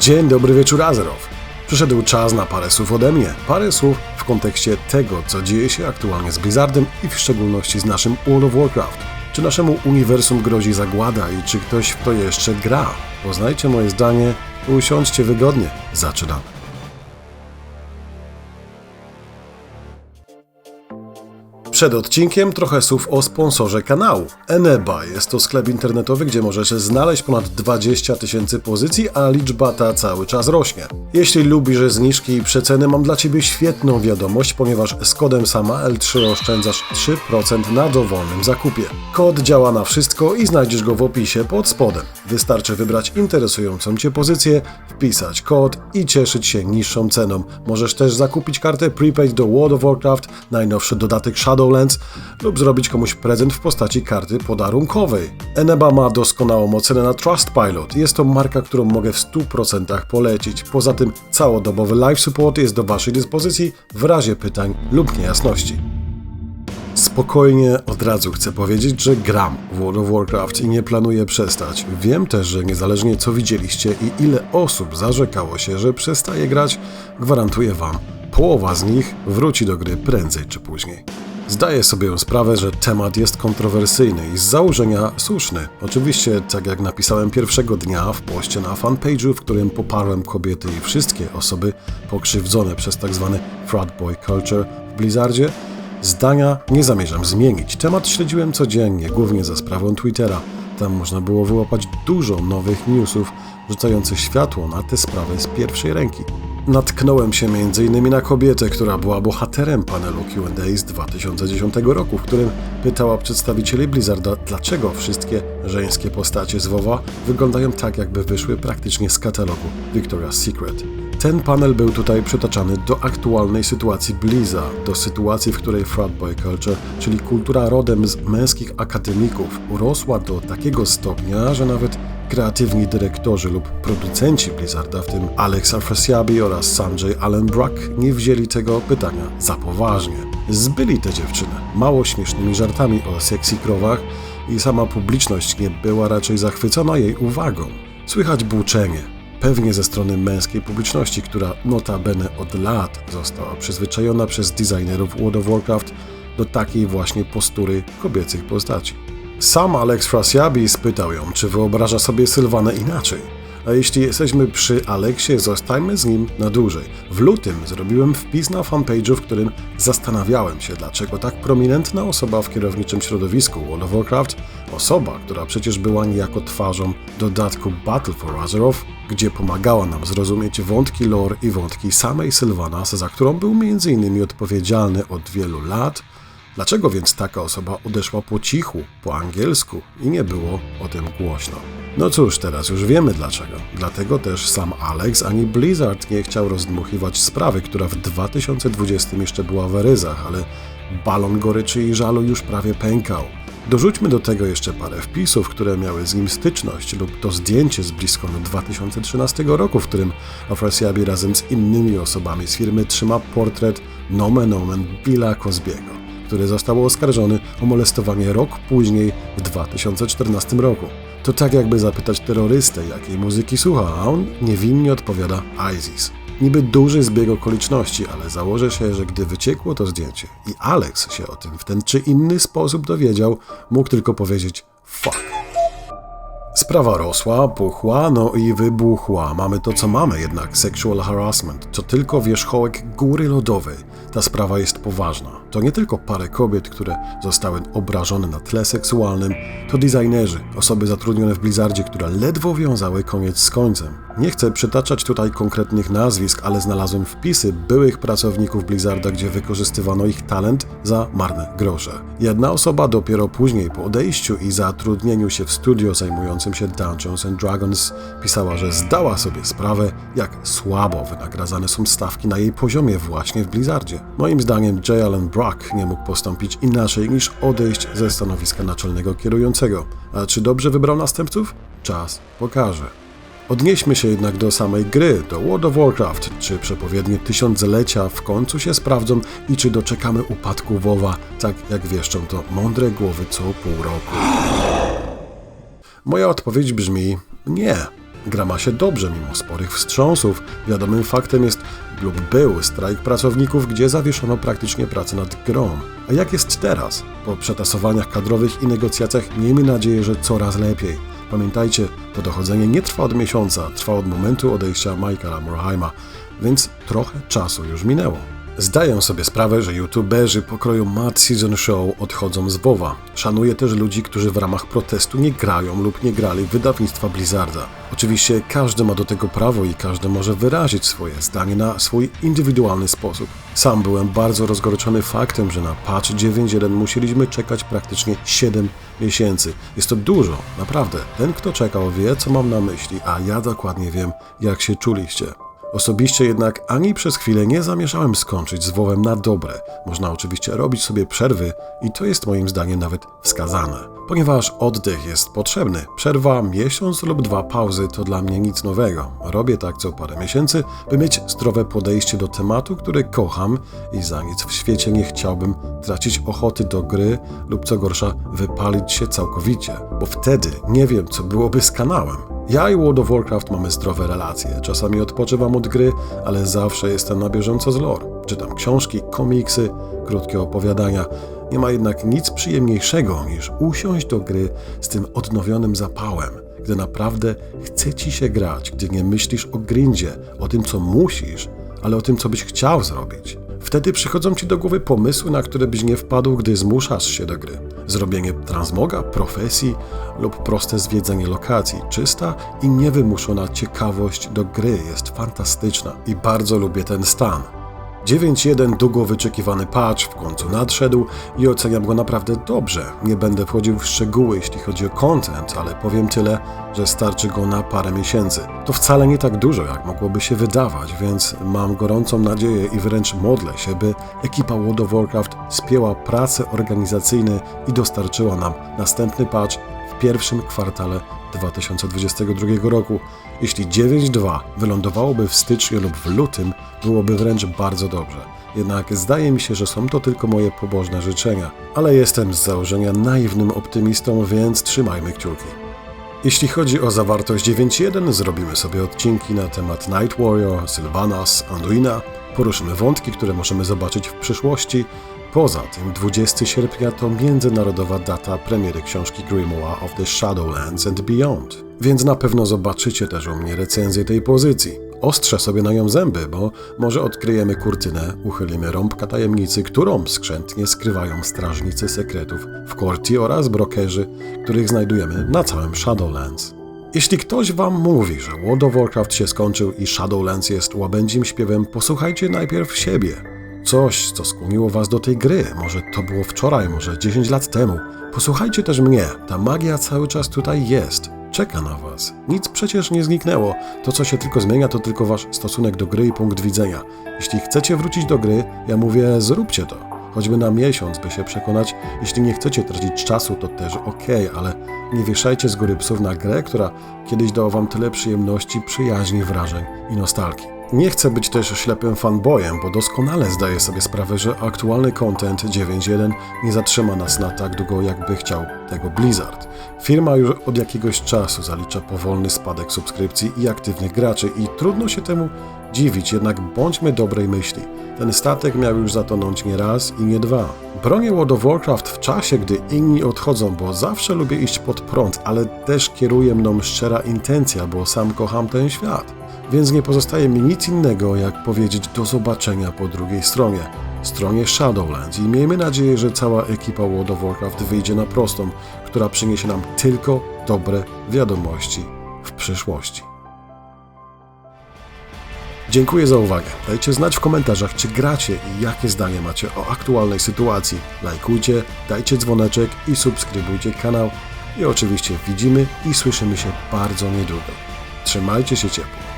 Dzień dobry wieczór Azerow. Przyszedł czas na parę słów ode mnie. Parę słów w kontekście tego, co dzieje się aktualnie z Blizzardem i w szczególności z naszym World of Warcraft. Czy naszemu uniwersum grozi zagłada i czy ktoś w to jeszcze gra? Poznajcie moje zdanie, usiądźcie wygodnie. Zaczynamy. Przed odcinkiem trochę słów o sponsorze kanału. Eneba jest to sklep internetowy, gdzie możesz znaleźć ponad 20 tysięcy pozycji, a liczba ta cały czas rośnie. Jeśli lubisz zniżki i przeceny, mam dla Ciebie świetną wiadomość, ponieważ z kodem sama L3 oszczędzasz 3% na dowolnym zakupie. Kod działa na wszystko i znajdziesz go w opisie pod spodem. Wystarczy wybrać interesującą Cię pozycję, wpisać kod i cieszyć się niższą ceną. Możesz też zakupić kartę prepaid do World of Warcraft, najnowszy dodatek Shadowlands lub zrobić komuś prezent w postaci karty podarunkowej. Eneba ma doskonałą ocenę na Trustpilot. Jest to marka, którą mogę w 100% polecić. Poza tym całodobowy live support jest do Waszej dyspozycji w razie pytań lub niejasności. Spokojnie od razu chcę powiedzieć, że gram w World of Warcraft i nie planuję przestać. Wiem też, że niezależnie co widzieliście i ile osób zarzekało się, że przestaje grać, gwarantuję Wam, połowa z nich wróci do gry prędzej czy później. Zdaję sobie sprawę, że temat jest kontrowersyjny i z założenia słuszny. Oczywiście, tak jak napisałem pierwszego dnia w poście na fanpage'u, w którym poparłem kobiety i wszystkie osoby pokrzywdzone przez tzw. frat boy culture w Blizzardzie, zdania nie zamierzam zmienić. Temat śledziłem codziennie, głównie za sprawą Twittera. Tam można było wyłapać dużo nowych newsów rzucających światło na tę sprawę z pierwszej ręki. Natknąłem się m.in. na kobietę, która była bohaterem panelu Q&A z 2010 roku, w którym pytała przedstawicieli Blizzarda, dlaczego wszystkie żeńskie postacie z WoWa wyglądają tak, jakby wyszły praktycznie z katalogu Victoria's Secret. Ten panel był tutaj przytaczany do aktualnej sytuacji Bliza, do sytuacji, w której fratboy culture, czyli kultura rodem z męskich akademików, urosła do takiego stopnia, że nawet kreatywni dyrektorzy lub producenci Blizzarda, w tym Alex Afrasiabi oraz Sanjay Allen Brack, nie wzięli tego pytania za poważnie. Zbyli tę dziewczynę mało śmiesznymi żartami o sexy krowach i sama publiczność nie była raczej zachwycona jej uwagą. Słychać buczenie, pewnie ze strony męskiej publiczności, która notabene od lat została przyzwyczajona przez designerów World of Warcraft do takiej właśnie postury kobiecych postaci. Sam Alex Frasiabi spytał ją, czy wyobraża sobie Sylwanę inaczej. A jeśli jesteśmy przy Aleksie, zostańmy z nim na dłużej. W lutym zrobiłem wpis na fanpage'u, w którym zastanawiałem się, dlaczego tak prominentna osoba w kierowniczym środowisku World of Warcraft, osoba, która przecież była niejako twarzą dodatku Battle for Azeroth, gdzie pomagała nam zrozumieć wątki lore i wątki samej Sylvanas, za którą był m.in. odpowiedzialny od wielu lat, Dlaczego więc taka osoba odeszła po cichu, po angielsku i nie było o tym głośno? No cóż, teraz już wiemy dlaczego. Dlatego też sam Alex ani Blizzard nie chciał rozdmuchiwać sprawy, która w 2020 jeszcze była w ryzach, ale balon goryczy i żalu już prawie pękał. Dorzućmy do tego jeszcze parę wpisów, które miały z nim styczność, lub to zdjęcie z BlizzConu 2013 roku, w którym Afrasiabi razem z innymi osobami z firmy trzyma portret nomen omen Billa Cosbiego który został oskarżony o molestowanie rok później, w 2014 roku. To tak jakby zapytać terrorystę, jakiej muzyki słucha, a on niewinnie odpowiada ISIS. Niby duży zbieg okoliczności, ale założę się, że gdy wyciekło to zdjęcie i Alex się o tym w ten czy inny sposób dowiedział, mógł tylko powiedzieć fuck. Sprawa rosła, puchła, no i wybuchła. Mamy to, co mamy, jednak sexual harassment to tylko wierzchołek góry lodowej. Ta sprawa jest poważna. To nie tylko parę kobiet, które zostały obrażone na tle seksualnym, to designerzy, osoby zatrudnione w Blizzardzie, które ledwo wiązały koniec z końcem. Nie chcę przytaczać tutaj konkretnych nazwisk, ale znalazłem wpisy byłych pracowników Blizzarda, gdzie wykorzystywano ich talent za marne grosze. Jedna osoba dopiero później po odejściu i zatrudnieniu się w studio zajmującym się Dungeons and Dragons pisała, że zdała sobie sprawę, jak słabo wynagradzane są stawki na jej poziomie właśnie w Blizzardzie. Moim zdaniem J. Allen Brock nie mógł postąpić inaczej niż odejść ze stanowiska naczelnego kierującego. A czy dobrze wybrał następców? Czas pokaże. Odnieśmy się jednak do samej gry, do World of Warcraft. Czy przepowiednie tysiąclecia w końcu się sprawdzą i czy doczekamy upadku WoWa, tak jak wieszczą to mądre głowy co pół roku? Moja odpowiedź brzmi nie. Gra ma się dobrze mimo sporych wstrząsów. Wiadomym faktem jest lub był strajk pracowników, gdzie zawieszono praktycznie pracę nad grą. A jak jest teraz? Po przetasowaniach kadrowych i negocjacjach miejmy nadzieję, że coraz lepiej. Pamiętajcie, to dochodzenie nie trwa od miesiąca, trwa od momentu odejścia Michaela Morheima, więc trochę czasu już minęło. Zdaję sobie sprawę, że youtuberzy pokroju Mad Season Show odchodzą z WoWa. Szanuję też ludzi, którzy w ramach protestu nie grają lub nie grali wydawnictwa Blizzarda. Oczywiście każdy ma do tego prawo i każdy może wyrazić swoje zdanie na swój indywidualny sposób. Sam byłem bardzo rozgoryczony faktem, że na patch 9.1 musieliśmy czekać praktycznie 7 miesięcy. Jest to dużo, naprawdę. Ten, kto czekał, wie, co mam na myśli, a ja dokładnie wiem, jak się czuliście. Osobiście jednak ani przez chwilę nie zamierzałem skończyć z WoWem na dobre. Można oczywiście robić sobie przerwy i to jest moim zdaniem nawet wskazane. Ponieważ oddech jest potrzebny. Przerwa, miesiąc lub dwa pauzy to dla mnie nic nowego. Robię tak co parę miesięcy, by mieć zdrowe podejście do tematu, który kocham i za nic w świecie nie chciałbym tracić ochoty do gry lub co gorsza wypalić się całkowicie, bo wtedy nie wiem co byłoby z kanałem. Ja i World of Warcraft mamy zdrowe relacje. Czasami odpoczywam od gry, ale zawsze jestem na bieżąco z lore. Czytam książki, komiksy, krótkie opowiadania. Nie ma jednak nic przyjemniejszego niż usiąść do gry z tym odnowionym zapałem, gdy naprawdę chce ci się grać, gdy nie myślisz o grindzie, o tym co musisz, ale o tym co byś chciał zrobić. Wtedy przychodzą ci do głowy pomysły, na które byś nie wpadł, gdy zmuszasz się do gry. Zrobienie transmoga, profesji lub proste zwiedzenie lokacji. Czysta i niewymuszona ciekawość do gry jest fantastyczna i bardzo lubię ten stan. 9.1 długo wyczekiwany patch w końcu nadszedł i oceniam go naprawdę dobrze. Nie będę wchodził w szczegóły, jeśli chodzi o content, ale powiem tyle, że starczy go na parę miesięcy. To wcale nie tak dużo, jak mogłoby się wydawać, więc mam gorącą nadzieję i wręcz modlę się, by ekipa World of Warcraft spięła prace organizacyjne i dostarczyła nam następny patch pierwszym kwartale 2022 roku. Jeśli 9.2 wylądowałoby w styczniu lub w lutym, byłoby wręcz bardzo dobrze. Jednak zdaje mi się, że są to tylko moje pobożne życzenia. Ale jestem z założenia naiwnym optymistą, więc trzymajmy kciuki. Jeśli chodzi o zawartość 9.1, zrobimy sobie odcinki na temat Night Warrior, Sylvanas, Anduina, poruszymy wątki, które możemy zobaczyć w przyszłości. Poza tym 20 sierpnia to międzynarodowa data premiery książki Grimoire of the Shadowlands and Beyond, więc na pewno zobaczycie też u mnie recenzję tej pozycji. Ostrzę sobie na nią zęby, bo może odkryjemy kurtynę, uchylimy rąbka tajemnicy, którą skrzętnie skrywają strażnicy sekretów w Korti oraz brokerzy, których znajdujemy na całym Shadowlands. Jeśli ktoś wam mówi, że World of Warcraft się skończył i Shadowlands jest łabędzim śpiewem, posłuchajcie najpierw siebie. Coś, co skłoniło was do tej gry, może to było wczoraj, może 10 lat temu. Posłuchajcie też mnie, ta magia cały czas tutaj jest. Czeka na was. Nic przecież nie zniknęło. To, co się tylko zmienia, to tylko wasz stosunek do gry i punkt widzenia. Jeśli chcecie wrócić do gry, ja mówię, zróbcie to. Choćby na miesiąc, by się przekonać. Jeśli nie chcecie tracić czasu, to też ok, ale nie wieszajcie z góry psów na grę, która kiedyś dała wam tyle przyjemności, przyjaźni, wrażeń i nostalgii. Nie chcę być też ślepym fanboyem, bo doskonale zdaję sobie sprawę, że aktualny content 9.1 nie zatrzyma nas na tak długo, jakby chciał tego Blizzard. Firma już od jakiegoś czasu zalicza powolny spadek subskrypcji i aktywnych graczy i trudno się temu dziwić, jednak bądźmy dobrej myśli. Ten statek miał już zatonąć nie raz i nie dwa. Bronię World of Warcraft w czasie, gdy inni odchodzą, bo zawsze lubię iść pod prąd, ale też kieruje mną szczera intencja, bo sam kocham ten świat. Więc nie pozostaje mi nic innego, jak powiedzieć do zobaczenia po drugiej stronie, stronie Shadowlands i miejmy nadzieję, że cała ekipa World of Warcraft wyjdzie na prostą, która przyniesie nam tylko dobre wiadomości w przyszłości. Dziękuję za uwagę. Dajcie znać w komentarzach, czy gracie i jakie zdanie macie o aktualnej sytuacji. Lajkujcie, dajcie dzwoneczek i subskrybujcie kanał. I oczywiście widzimy i słyszymy się bardzo niedługo. Trzymajcie się ciepło.